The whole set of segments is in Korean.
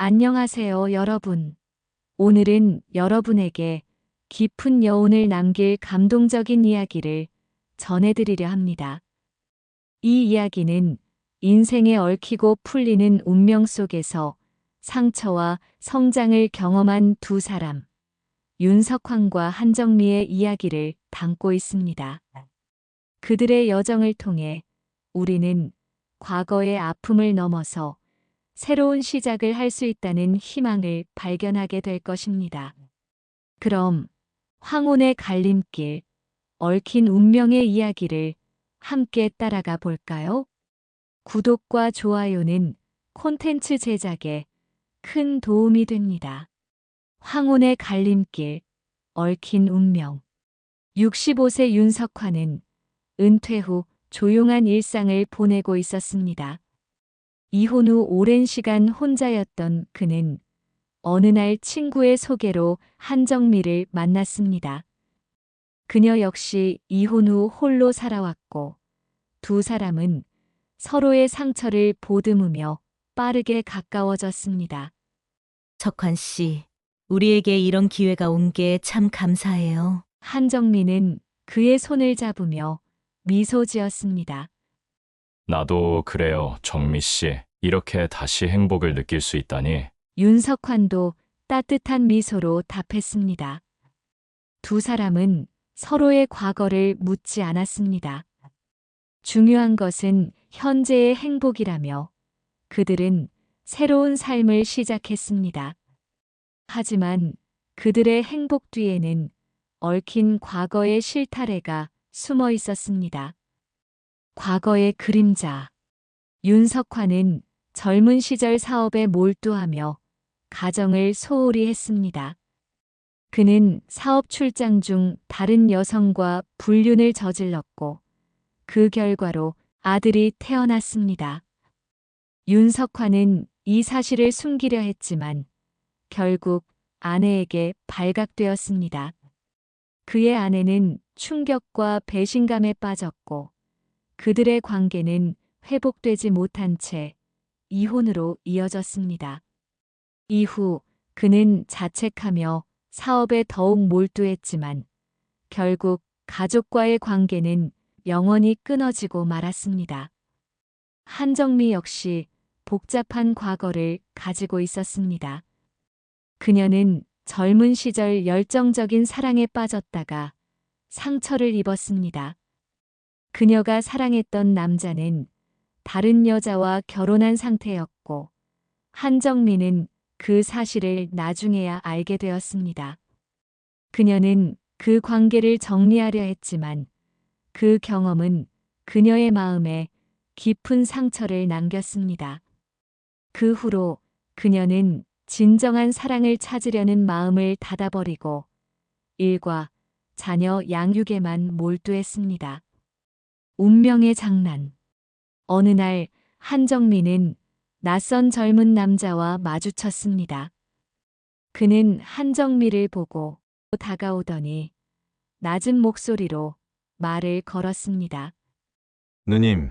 안녕하세요, 여러분. 오늘은 여러분에게 깊은 여운을 남길 감동적인 이야기를 전해드리려 합니다. 이 이야기는 인생에 얽히고 풀리는 운명 속에서 상처와 성장을 경험한 두 사람, 윤석환과 한정미의 이야기를 담고 있습니다. 그들의 여정을 통해 우리는 과거의 아픔을 넘어서 새로운 시작을 할 수 있다는 희망을 발견하게 될 것입니다. 그럼 황혼의 갈림길, 얽힌 운명의 이야기를 함께 따라가 볼까요? 구독과 좋아요는 콘텐츠 제작에 큰 도움이 됩니다. 황혼의 갈림길, 얽힌 운명. 65세 윤석환은 은퇴 후 조용한 일상을 보내고 있었습니다. 이혼 후 오랜 시간 혼자였던 그는 어느 날 친구의 소개로 한정미를 만났습니다. 그녀 역시 이혼 후 홀로 살아왔고 두 사람은 서로의 상처를 보듬으며 빠르게 가까워졌습니다. 석환 씨, 우리에게 이런 기회가 온 게 참 감사해요. 한정미는 그의 손을 잡으며 미소 지었습니다. 나도 그래요, 정미 씨. 이렇게 다시 행복을 느낄 수 있다니. 윤석환도 따뜻한 미소로 답했습니다. 두 사람은 서로의 과거를 묻지 않았습니다. 중요한 것은 현재의 행복이라며 그들은 새로운 삶을 시작했습니다. 하지만 그들의 행복 뒤에는 얽힌 과거의 실타래가 숨어 있었습니다. 과거의 그림자. 윤석환은 젊은 시절 사업에 몰두하며 가정을 소홀히 했습니다. 그는 사업 출장 중 다른 여성과 불륜을 저질렀고 그 결과로 아들이 태어났습니다. 윤석환은 이 사실을 숨기려 했지만 결국 아내에게 발각되었습니다. 그의 아내는 충격과 배신감에 빠졌고 그들의 관계는 회복되지 못한 채 이혼으로 이어졌습니다. 이후 그는 자책하며 사업에 더욱 몰두했지만 결국 가족과의 관계는 영원히 끊어지고 말았습니다. 한정미 역시 복잡한 과거를 가지고 있었습니다. 그녀는 젊은 시절 열정적인 사랑에 빠졌다가 상처를 입었습니다. 그녀가 사랑했던 남자는 다른 여자와 결혼한 상태였고 한정미는 그 사실을 나중에야 알게 되었습니다. 그녀는 그 관계를 정리하려 했지만 그 경험은 그녀의 마음에 깊은 상처를 남겼습니다. 그 후로 그녀는 진정한 사랑을 찾으려는 마음을 닫아버리고 일과 자녀 양육에만 몰두했습니다. 운명의 장난. 어느 날 한정민은 낯선 젊은 남자와 마주쳤습니다. 그는 한정미를 보고 다가오더니 낮은 목소리로 말을 걸었습니다. 누님,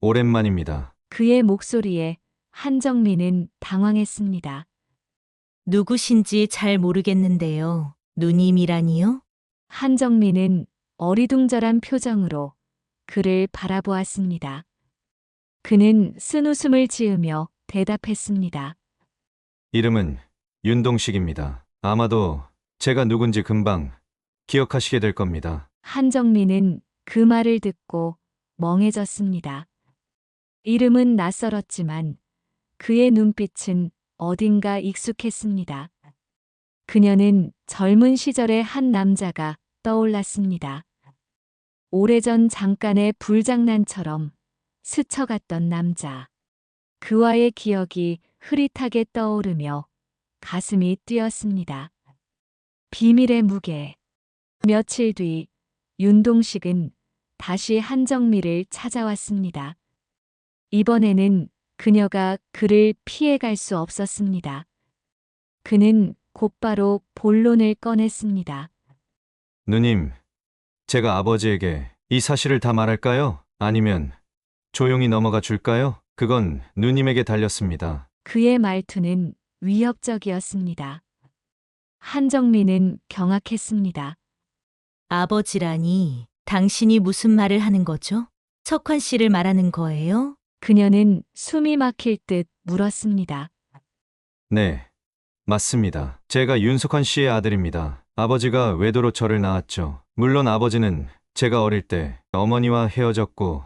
오랜만입니다. 그의 목소리에 한정민은 당황했습니다. 누구신지 잘 모르겠는데요. 누님이라니요? 한정민은 어리둥절한 표정으로 그를 바라보았습니다. 그는 쓴 웃음을 지으며 대답했습니다. 이름은 윤동식입니다. 아마도 제가 누군지 금방 기억하시게 될 겁니다. 한정민은 그 말을 듣고 멍해졌습니다. 이름은 낯설었지만 그의 눈빛은 어딘가 익숙했습니다. 그녀는 젊은 시절의 한 남자가 떠올랐습니다. 오래전 잠깐의 불장난처럼 스쳐갔던 남자. 그와의 기억이 흐릿하게 떠오르며 가슴이 뛰었습니다. 비밀의 무게. 며칠 뒤 윤동식은 다시 한정미를 찾아왔습니다. 이번에는 그녀가 그를 피해갈 수 없었습니다. 그는 곧바로 본론을 꺼냈습니다. 누님, 제가 아버지에게 이 사실을 다 말할까요? 아니면 조용히 넘어가 줄까요? 그건 누님에게 달렸습니다. 그의 말투는 위협적이었습니다. 한정민은 경악했습니다. 아버지라니, 당신이 무슨 말을 하는 거죠? 석환 씨를 말하는 거예요? 그녀는 숨이 막힐 듯 물었습니다. 네, 맞습니다. 제가 윤석환 씨의 아들입니다. 아버지가 외도로 저를 낳았죠. 물론 아버지는 제가 어릴 때 어머니와 헤어졌고,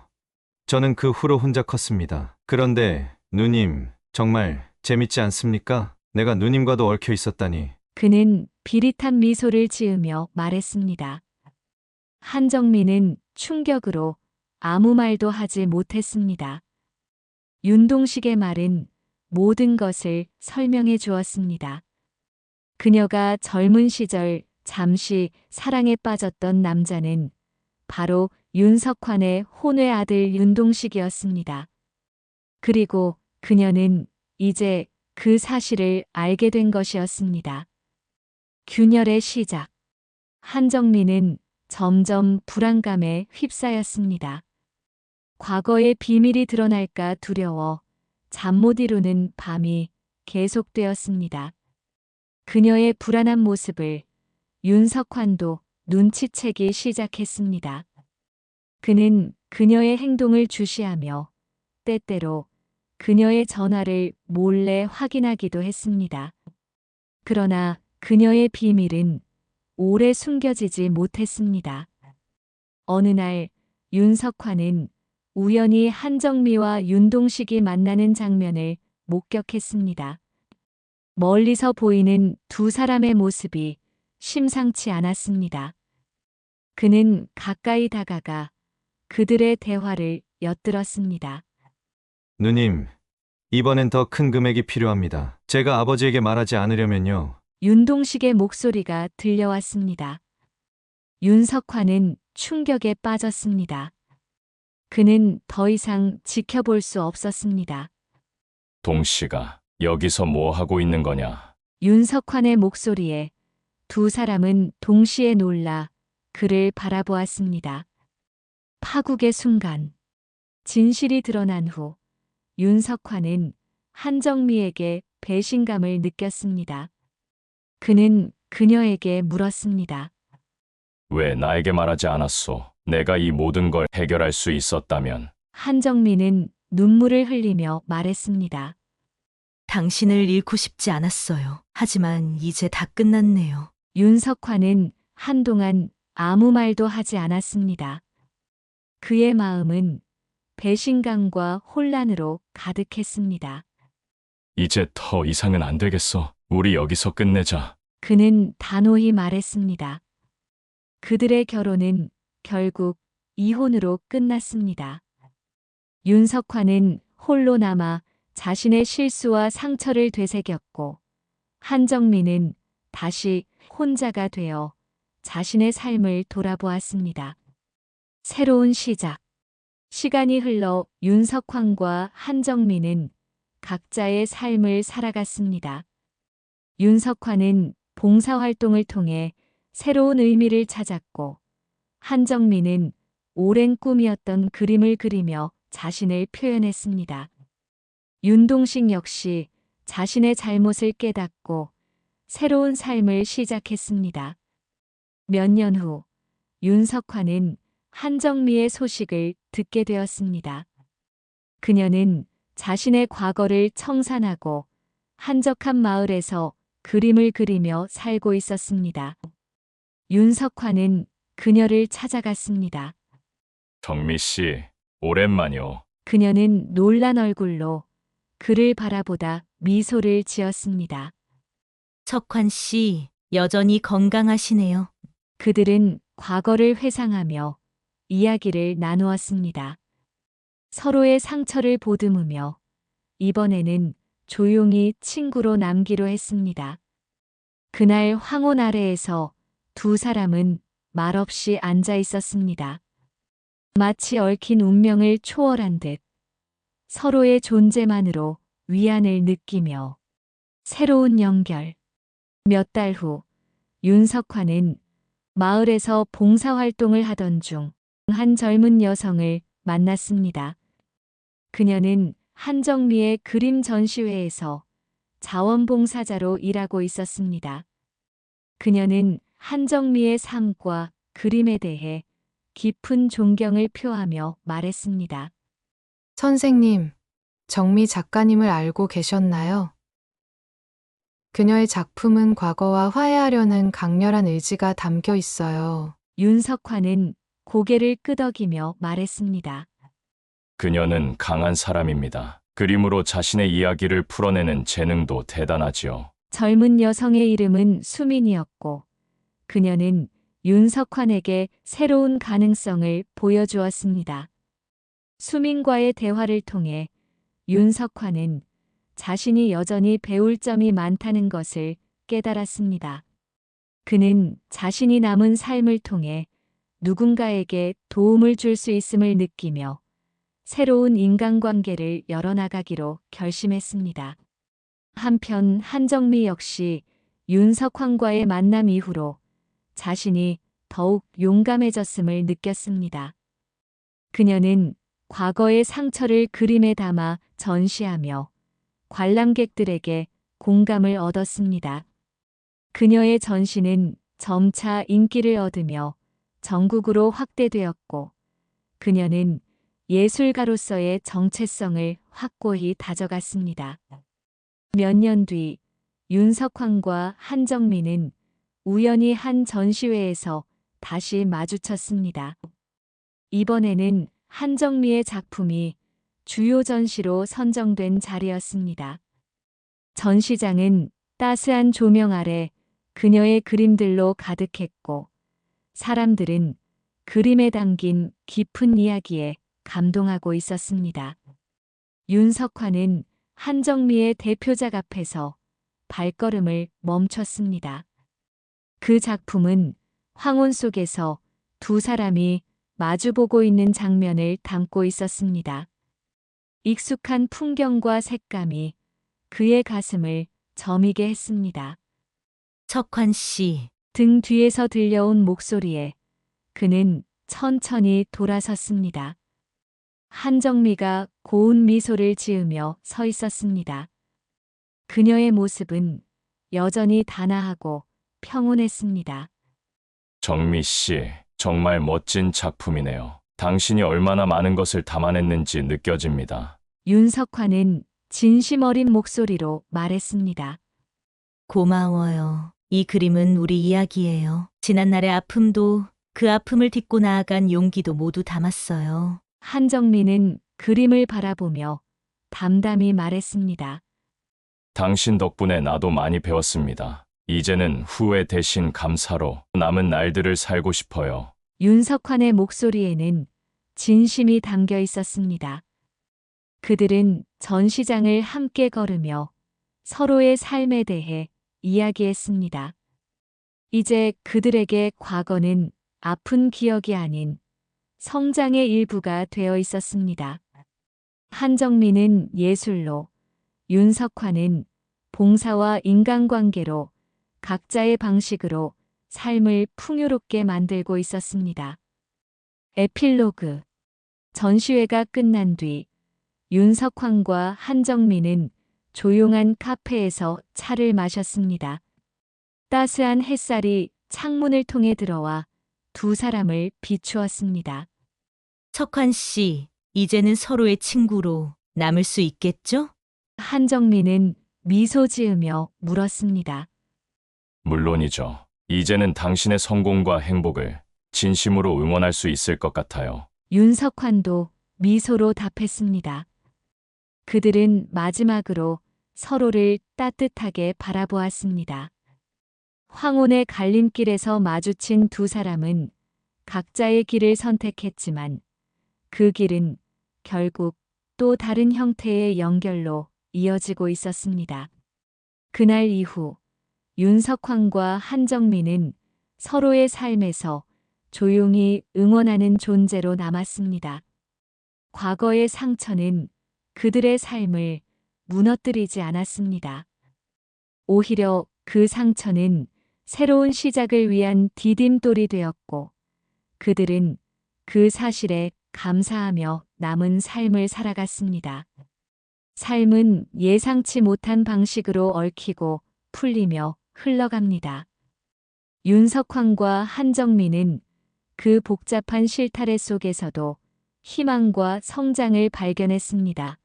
저는 그 후로 혼자 컸습니다. 그런데 누님, 정말 재밌지 않습니까? 내가 누님과도 얽혀 있었다니. 그는 비릿한 미소를 지으며 말했습니다. 한정민은 충격으로 아무 말도 하지 못했습니다. 윤동식의 말은 모든 것을 설명해 주었습니다. 그녀가 젊은 시절 잠시 사랑에 빠졌던 남자는 바로 윤석환의 혼외 아들 윤동식이었습니다. 그리고 그녀는 이제 그 사실을 알게 된 것이었습니다. 균열의 시작. 한정민은 점점 불안감에 휩싸였습니다. 과거의 비밀이 드러날까 두려워 잠 못 이루는 밤이 계속되었습니다. 그녀의 불안한 모습을 윤석환도 눈치채기 시작했습니다. 그는 그녀의 행동을 주시하며 때때로 그녀의 전화를 몰래 확인하기도 했습니다. 그러나 그녀의 비밀은 오래 숨겨지지 못했습니다. 어느 날 윤석환은 우연히 한정미와 윤동식이 만나는 장면을 목격했습니다. 멀리서 보이는 두 사람의 모습이 심상치 않았습니다. 그는 가까이 다가가 그들의 대화를 엿들었습니다. 누님, 이번엔 더 큰 금액이 필요합니다. 제가 아버지에게 말하지 않으려면요. 윤동식의 목소리가 들려왔습니다. 윤석환은 충격에 빠졌습니다. 그는 더 이상 지켜볼 수 없었습니다. 동씨가 여기서 뭐 하고 있는 거냐? 윤석환의 목소리에 두 사람은 동시에 놀라 그를 바라보았습니다. 파국의 순간, 진실이 드러난 후 윤석환은 한정미에게 배신감을 느꼈습니다. 그는 그녀에게 물었습니다. 왜 나에게 말하지 않았소? 내가 이 모든 걸 해결할 수 있었다면 한정미는 눈물을 흘리며 말했습니다. 당신을 잃고 싶지 않았어요. 하지만 이제 다 끝났네요. 윤석환은 한동안 아무 말도 하지 않았습니다. 그의 마음은 배신감과 혼란으로 가득했습니다. 이제 더 이상은 안 되겠어. 우리 여기서 끝내자. 그는 단호히 말했습니다. 그들의 결혼은 결국 이혼으로 끝났습니다. 윤석환은 홀로 남아 자신의 실수와 상처를 되새겼고, 한정민은 다시 혼자가 되어 자신의 삶을 돌아보았습니다. 새로운 시작. 시간이 흘러 윤석환과 한정민은 각자의 삶을 살아갔습니다. 윤석환은 봉사활동을 통해 새로운 의미를 찾았고, 한정민은 오랜 꿈이었던 그림을 그리며 자신을 표현했습니다. 윤동식 역시 자신의 잘못을 깨닫고 새로운 삶을 시작했습니다. 몇 년 후, 윤석환은 한정미의 소식을 듣게 되었습니다. 그녀는 자신의 과거를 청산하고 한적한 마을에서 그림을 그리며 살고 있었습니다. 윤석환은 그녀를 찾아갔습니다. 정미 씨, 오랜만이요. 그녀는 놀란 얼굴로 그를 바라보다 미소를 지었습니다. 석환 씨, 여전히 건강하시네요. 그들은 과거를 회상하며 이야기를 나누었습니다. 서로의 상처를 보듬으며 이번에는 조용히 친구로 남기로 했습니다. 그날 황혼 아래에서 두 사람은 말없이 앉아 있었습니다. 마치 얽힌 운명을 초월한 듯 서로의 존재만으로 위안을 느끼며 새로운 연결. 몇 달 후 윤석환은 마을에서 봉사활동을 하던 중 한 젊은 여성을 만났습니다. 그녀는 한정미의 그림 전시회에서 자원봉사자로 일하고 있었습니다. 그녀는 한정미의 삶과 그림에 대해 깊은 존경을 표하며 말했습니다. 선생님, 정미 작가님을 알고 계셨나요? 그녀의 작품은 과거와 화해하려는 강렬한 의지가 담겨 있어요. 윤석환은 고개를 끄덕이며 말했습니다. 그녀는 강한 사람입니다. 그림으로 자신의 이야기를 풀어내는 재능도 대단하지요. 젊은 여성의 이름은 수민이었고 그녀는 윤석환에게 새로운 가능성을 보여주었습니다. 수민과의 대화를 통해 윤석환은 자신이 여전히 배울 점이 많다는 것을 깨달았습니다. 그는 자신이 남은 삶을 통해 누군가에게 도움을 줄 수 있음을 느끼며 새로운 인간관계를 열어나가기로 결심했습니다. 한편 한정미 역시 윤석환과의 만남 이후로 자신이 더욱 용감해졌음을 느꼈습니다. 그녀는 과거의 상처를 그림에 담아 전시하며 관람객들에게 공감을 얻었습니다. 그녀의 전시는 점차 인기를 얻으며 전국으로 확대되었고 그녀는 예술가로서의 정체성을 확고히 다져갔습니다. 몇 년 뒤 윤석환과 한정민은 우연히 한 전시회에서 다시 마주쳤습니다. 이번에는 한정미의 작품이 주요 전시로 선정된 자리였습니다. 전시장은 따스한 조명 아래 그녀의 그림들로 가득했고 사람들은 그림에 담긴 깊은 이야기에 감동하고 있었습니다. 윤석환은 한정미의 대표작 앞에서 발걸음을 멈췄습니다. 그 작품은 황혼 속에서 두 사람이 마주보고 있는 장면을 담고 있었습니다. 익숙한 풍경과 색감이 그의 가슴을 저미게 했습니다. 석환 씨, 등 뒤에서 들려온 목소리에 그는 천천히 돌아섰습니다. 한정미가 고운 미소를 지으며 서 있었습니다. 그녀의 모습은 여전히 단아하고 평온했습니다. 정미 씨, 정말 멋진 작품이네요. 당신이 얼마나 많은 것을 담아냈는지 느껴집니다. 윤석환은 진심 어린 목소리로 말했습니다. 고마워요. 이 그림은 우리 이야기예요. 지난날의 아픔도 그 아픔을 딛고 나아간 용기도 모두 담았어요. 한정민은 그림을 바라보며 담담히 말했습니다. 당신 덕분에 나도 많이 배웠습니다. 이제는 후회 대신 감사로 남은 날들을 살고 싶어요. 윤석환의 목소리에는 진심이 담겨 있었습니다. 그들은 전시장을 함께 걸으며 서로의 삶에 대해 이야기했습니다. 이제 그들에게 과거는 아픈 기억이 아닌 성장의 일부가 되어 있었습니다. 한정민은 예술로, 윤석환은 봉사와 인간관계로 각자의 방식으로 삶을 풍요롭게 만들고 있었습니다. 에필로그 전시회가 끝난 뒤 윤석환과 한정민은 조용한 카페에서 차를 마셨습니다. 따스한 햇살이 창문을 통해 들어와 두 사람을 비추었습니다. 석환 씨, 이제는 서로의 친구로 남을 수 있겠죠? 한정민은 미소 지으며 물었습니다. 물론이죠. 이제는 당신의 성공과 행복을 진심으로 응원할 수 있을 것 같아요. 윤석환도 미소로 답했습니다. 그들은 마지막으로 서로를 따뜻하게 바라보았습니다. 황혼의 갈림길에서 마주친 두 사람은 각자의 길을 선택했지만 그 길은 결국 또 다른 형태의 연결로 이어지고 있었습니다. 그날 이후 윤석환과 한정민은 서로의 삶에서 조용히 응원하는 존재로 남았습니다. 과거의 상처는 그들의 삶을 무너뜨리지 않았습니다. 오히려 그 상처는 새로운 시작을 위한 디딤돌이 되었고 그들은 그 사실에 감사하며 남은 삶을 살아갔습니다. 삶은 예상치 못한 방식으로 얽히고 풀리며 흘러갑니다. 윤석환과 한정민은 그 복잡한 실타래 속에서도 희망과 성장을 발견했습니다.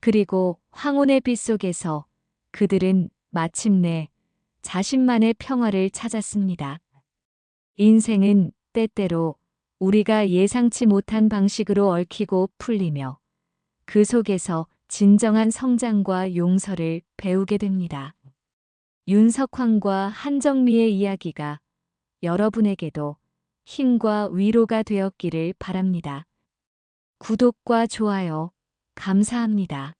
그리고 황혼의 빛 속에서 그들은 마침내 자신만의 평화를 찾았습니다. 인생은 때때로 우리가 예상치 못한 방식으로 얽히고 풀리며 그 속에서 진정한 성장과 용서를 배우게 됩니다. 윤석환과 한정미의 이야기가 여러분에게도 힘과 위로가 되었기를 바랍니다. 구독과 좋아요 감사합니다.